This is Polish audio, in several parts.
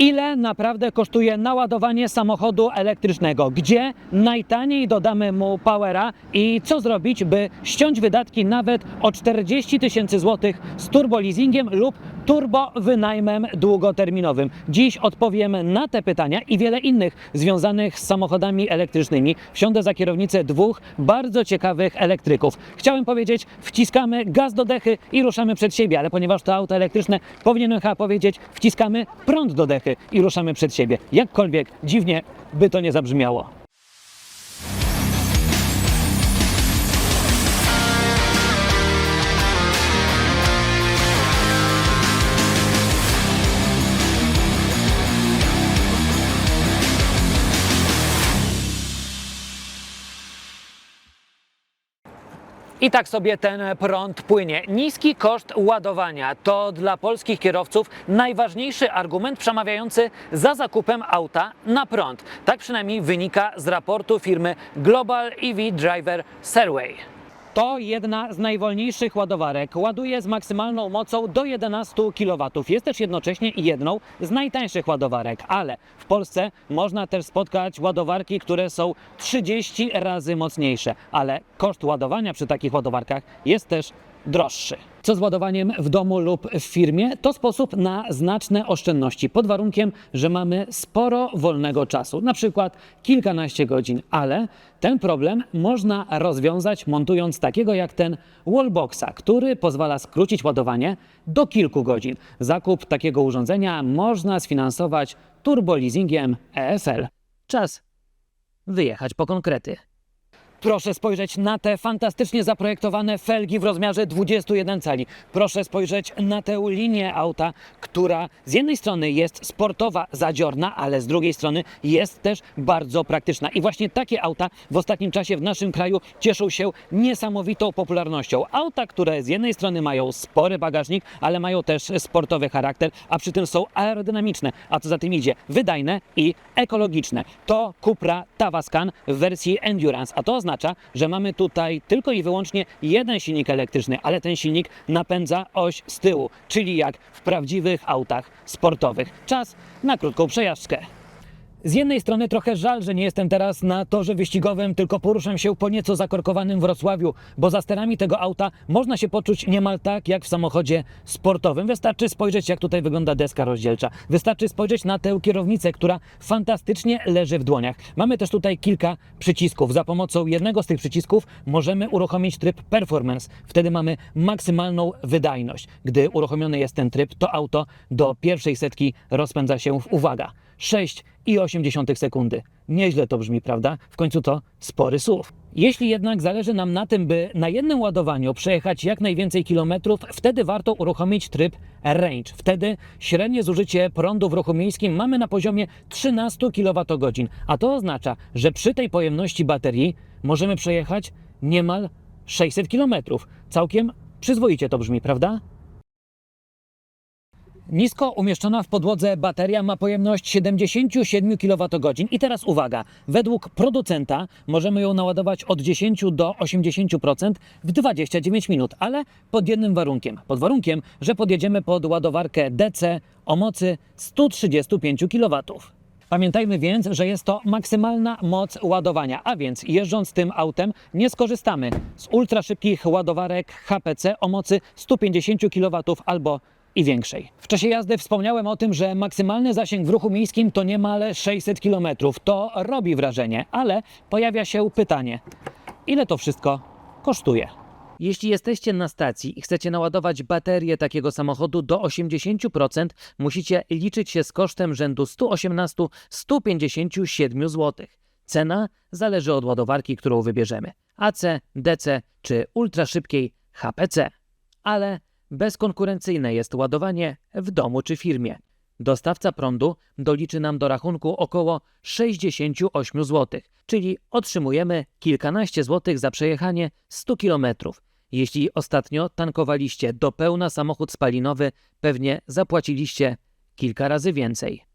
Ile naprawdę kosztuje naładowanie samochodu elektrycznego? Gdzie najtaniej dodamy mu powera i co zrobić, by ściąć wydatki nawet o 40 tysięcy złotych z turboleasingiem lub turbo wynajmem długoterminowym? Dziś odpowiem na te pytania i wiele innych związanych z samochodami elektrycznymi. Wsiądę za kierownicę dwóch bardzo ciekawych elektryków. Chciałem powiedzieć, wciskamy gaz do dechy i ruszamy przed siebie, ale ponieważ to auto elektryczne, powinienem chyba powiedzieć, wciskamy prąd do dechy i ruszamy przed siebie. Jakkolwiek dziwnie by to nie zabrzmiało. I tak sobie ten prąd płynie. Niski koszt ładowania to dla polskich kierowców najważniejszy argument przemawiający za zakupem auta na prąd. Tak przynajmniej wynika z raportu firmy Global EV Driver Survey. To jedna z najwolniejszych ładowarek. Ładuje z maksymalną mocą do 11 kW. Jest też jednocześnie jedną z najtańszych ładowarek, ale w Polsce można też spotkać ładowarki, które są 30 razy mocniejsze, ale koszt ładowania przy takich ładowarkach jest też droższy. Co z ładowaniem w domu lub w firmie? To sposób na znaczne oszczędności, pod warunkiem, że mamy sporo wolnego czasu, na przykład kilkanaście godzin, ale ten problem można rozwiązać montując takiego jak ten wallboxa, który pozwala skrócić ładowanie do kilku godzin. Zakup takiego urządzenia można sfinansować turboleasingiem EFL. Czas wyjechać po konkrety. Proszę spojrzeć na te fantastycznie zaprojektowane felgi w rozmiarze 21 cali. Proszę spojrzeć na tę linię auta, która z jednej strony jest sportowa, zadziorna, ale z drugiej strony jest też bardzo praktyczna. I właśnie takie auta w ostatnim czasie w naszym kraju cieszą się niesamowitą popularnością. Auta, które z jednej strony mają spory bagażnik, ale mają też sportowy charakter, a przy tym są aerodynamiczne, a co za tym idzie, wydajne i ekologiczne. To Cupra Tavascan w wersji Endurance, a to oznacza, że mamy tutaj tylko i wyłącznie jeden silnik elektryczny, ale ten silnik napędza oś z tyłu, czyli jak w prawdziwych autach sportowych. Czas na krótką przejażdżkę. Z jednej strony trochę żal, że nie jestem teraz na torze wyścigowym, tylko poruszam się po nieco zakorkowanym Wrocławiu, bo za sterami tego auta można się poczuć niemal tak jak w samochodzie sportowym. Wystarczy spojrzeć, jak tutaj wygląda deska rozdzielcza. Wystarczy spojrzeć na tę kierownicę, która fantastycznie leży w dłoniach. Mamy też tutaj kilka przycisków. Za pomocą jednego z tych przycisków możemy uruchomić tryb performance. Wtedy mamy maksymalną wydajność. Gdy uruchomiony jest ten tryb, to auto do pierwszej setki rozpędza się w, uwaga, 6,8 sekundy. Nieźle to brzmi, prawda? W końcu to spory słów. Jeśli jednak zależy nam na tym, by na jednym ładowaniu przejechać jak najwięcej kilometrów, wtedy warto uruchomić tryb range. Wtedy średnie zużycie prądu w ruchu miejskim mamy na poziomie 13 kWh, a to oznacza, że przy tej pojemności baterii możemy przejechać niemal 600 km. Całkiem przyzwoicie to brzmi, prawda? Nisko umieszczona w podłodze bateria ma pojemność 77 kWh. I teraz uwaga, według producenta możemy ją naładować od 10 do 80% w 29 minut, ale pod jednym warunkiem. Pod warunkiem, że podjedziemy pod ładowarkę DC o mocy 135 kW. Pamiętajmy więc, że jest to maksymalna moc ładowania, a więc jeżdżąc tym autem nie skorzystamy z ultraszybkich ładowarek HPC o mocy 150 kW albo i większej. W czasie jazdy wspomniałem o tym, że maksymalny zasięg w ruchu miejskim to niemal 600 km. To robi wrażenie, ale pojawia się pytanie: ile to wszystko kosztuje? Jeśli jesteście na stacji i chcecie naładować baterię takiego samochodu do 80%, musicie liczyć się z kosztem rzędu 118-157 zł. Cena zależy od ładowarki, którą wybierzemy: AC, DC czy ultraszybkiej HPC. Ale bezkonkurencyjne jest ładowanie w domu czy firmie. Dostawca prądu doliczy nam do rachunku około 68 zł, czyli otrzymujemy kilkanaście złotych za przejechanie 100 km. Jeśli ostatnio tankowaliście do pełna samochód spalinowy, pewnie zapłaciliście kilka razy więcej.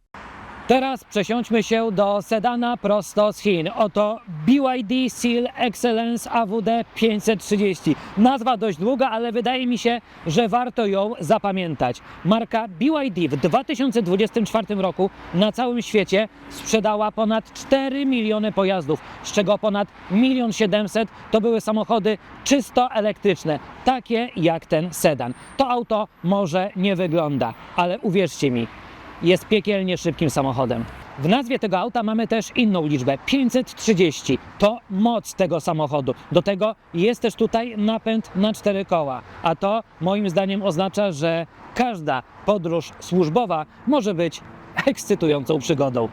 Teraz przesiądźmy się do sedana prosto z Chin. Oto BYD Seal Excellence AWD 530. Nazwa dość długa, ale wydaje mi się, że warto ją zapamiętać. Marka BYD w 2024 roku na całym świecie sprzedała ponad 4 miliony pojazdów, z czego ponad 1 700 to były samochody czysto elektryczne, takie jak ten sedan. To auto może nie wygląda, ale uwierzcie mi, jest piekielnie szybkim samochodem. W nazwie tego auta mamy też inną liczbę 530. To moc tego samochodu. Do tego jest też tutaj napęd na cztery koła. A to moim zdaniem oznacza, że każda podróż służbowa może być ekscytującą przygodą.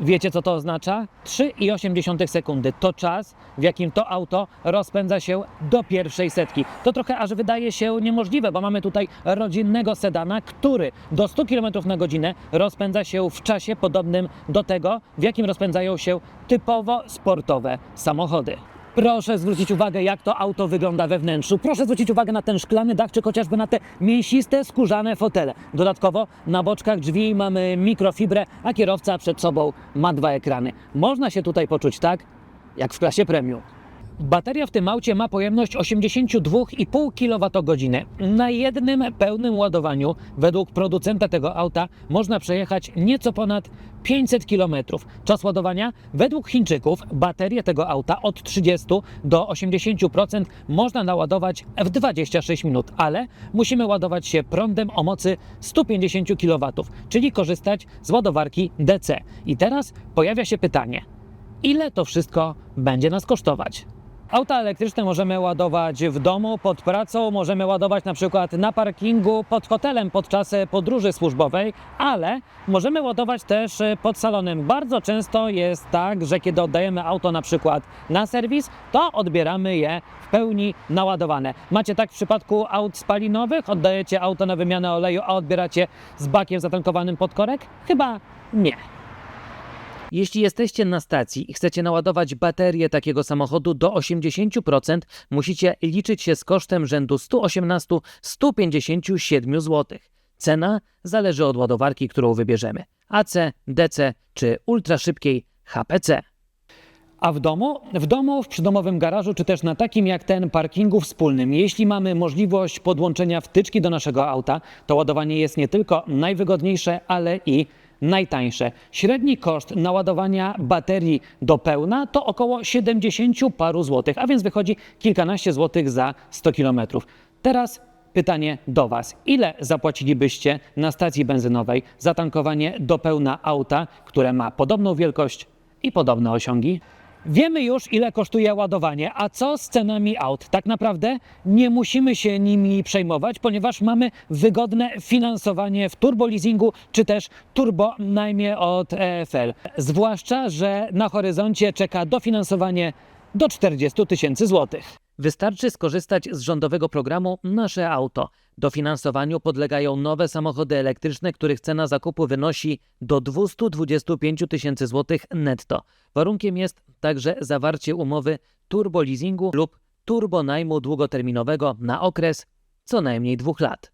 Wiecie co to oznacza? 3,8 sekundy to czas, w jakim to auto rozpędza się do pierwszej setki. To trochę aż wydaje się niemożliwe, bo mamy tutaj rodzinnego sedana, który do 100 km na godzinę rozpędza się w czasie podobnym do tego, w jakim rozpędzają się typowo sportowe samochody. Proszę zwrócić uwagę, jak to auto wygląda we wnętrzu. Proszę zwrócić uwagę na ten szklany dach, czy chociażby na te mięsiste, skórzane fotele. Dodatkowo na boczkach drzwi mamy mikrofibrę, a kierowca przed sobą ma dwa ekrany. Można się tutaj poczuć tak, jak w klasie premium. Bateria w tym aucie ma pojemność 82,5 kWh. Na jednym pełnym ładowaniu, według producenta tego auta, można przejechać nieco ponad 500 km. Czas ładowania? Według Chińczyków baterię tego auta od 30 do 80% można naładować w 26 minut, ale musimy ładować się prądem o mocy 150 kW, czyli korzystać z ładowarki DC. I teraz pojawia się pytanie, ile to wszystko będzie nas kosztować? Auta elektryczne możemy ładować w domu, pod pracą, możemy ładować na przykład na parkingu, pod hotelem podczas e, podróży służbowej, ale możemy ładować też e, pod salonem. Bardzo często jest tak, że kiedy oddajemy auto na przykład na serwis, to odbieramy je w pełni naładowane. Macie tak w przypadku aut spalinowych? Oddajecie auto na wymianę oleju, a odbieracie z bakiem zatankowanym pod korek? Chyba nie. Jeśli jesteście na stacji i chcecie naładować baterię takiego samochodu do 80%, musicie liczyć się z kosztem rzędu 118-157 zł. Cena zależy od ładowarki, którą wybierzemy. AC, DC czy ultraszybkiej HPC. A w domu? W domu, w przydomowym garażu, czy też na takim jak ten parkingu wspólnym, jeśli mamy możliwość podłączenia wtyczki do naszego auta, to ładowanie jest nie tylko najwygodniejsze, ale i najtańsze. Średni koszt naładowania baterii do pełna to około 70 paru złotych, a więc wychodzi kilkanaście złotych za 100 kilometrów. Teraz pytanie do Was. Ile zapłacilibyście na stacji benzynowej za tankowanie do pełna auta, które ma podobną wielkość i podobne osiągi? Wiemy już, ile kosztuje ładowanie, a co z cenami aut? Tak naprawdę nie musimy się nimi przejmować, ponieważ mamy wygodne finansowanie w turboleasingu czy też turbo najmie od EFL. Zwłaszcza, że na horyzoncie czeka dofinansowanie do 40 tysięcy złotych. Wystarczy skorzystać z rządowego programu Nasze Auto. Dofinansowaniu podlegają nowe samochody elektryczne, których cena zakupu wynosi do 225 tysięcy złotych netto. Warunkiem jest także zawarcie umowy turbo leasingu lub turbo najmu długoterminowego na okres co najmniej dwóch lat.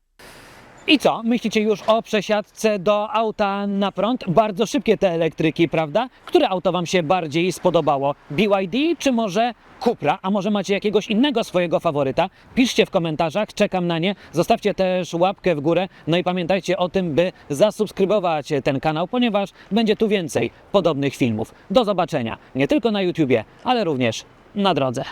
I co? Myślicie już o przesiadce do auta na prąd? Bardzo szybkie te elektryki, prawda? Które auto Wam się bardziej spodobało? BYD czy może Cupra? A może macie jakiegoś innego swojego faworyta? Piszcie w komentarzach, czekam na nie. Zostawcie też łapkę w górę. No i pamiętajcie o tym, by zasubskrybować ten kanał, ponieważ będzie tu więcej podobnych filmów. Do zobaczenia nie tylko na YouTubie, ale również na drodze.